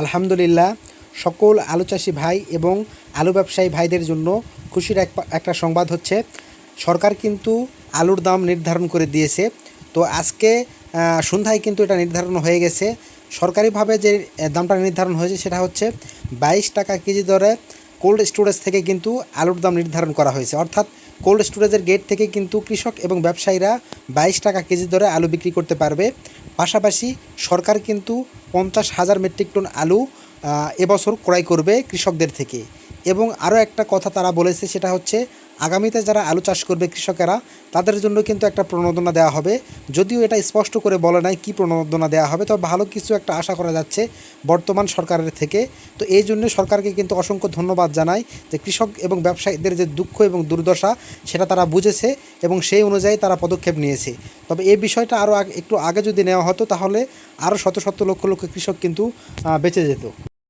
আলহামদুলিল্লাহ, সকল আলু চাষি ভাই এবং আলু ব্যবসায়ী ভাইদের জন্য খুশির এক একটা সংবাদ হচ্ছে, সরকার কিন্তু আলুর দাম নির্ধারণ করে দিয়েছে। তো আজকে সন্ধ্যায় কিন্তু এটা নির্ধারণ হয়ে গেছে। সরকারিভাবে যে দামটা নির্ধারণ হয়েছে সেটা হচ্ছে বাইশ টাকা কেজি দরে কোল্ড স্টোরেজ থেকে কিন্তু আলুর দাম নির্ধারণ করা হয়েছে। অর্থাৎ কোল্ড স্টোরেজের গেট থেকে কিন্তু কৃষক এবং ব্যবসায়ীরা বাইশ টাকা কেজি দরে আলু বিক্রি করতে পারবে। পাশাপাশি সরকার কিন্তু পঞ্চাশ হাজার মেট্রিক টন আলু এবছর ক্রয় করবে কৃষকদের থেকে। এবং আরও একটা কথা তারা বলেছে, সেটা হচ্ছে আগামীতে যারা আলু চাষ করবে কৃষকেরা, তাদের জন্য কিন্তু একটা প্রণোদনা দেওয়া হবে। যদিও এটা স্পষ্ট করে বলে নাই কী প্রণোদনা দেওয়া হবে, তবে ভালো কিছু একটা আশা করা যাচ্ছে বর্তমান সরকারের থেকে। তো এই জন্য সরকারকে কিন্তু অসংখ্য ধন্যবাদ জানাই যে কৃষক এবং ব্যবসায়ীদের যে দুঃখ এবং দুর্দশা, সেটা তারা বুঝেছে এবং সেই অনুযায়ী তারা পদক্ষেপ নিয়েছে। তবে এই বিষয়টা আরও একটু আগে যদি নেওয়া হতো, তাহলে আরও শত শত লক্ষ লক্ষ কৃষক কিন্তু বেঁচে যেত।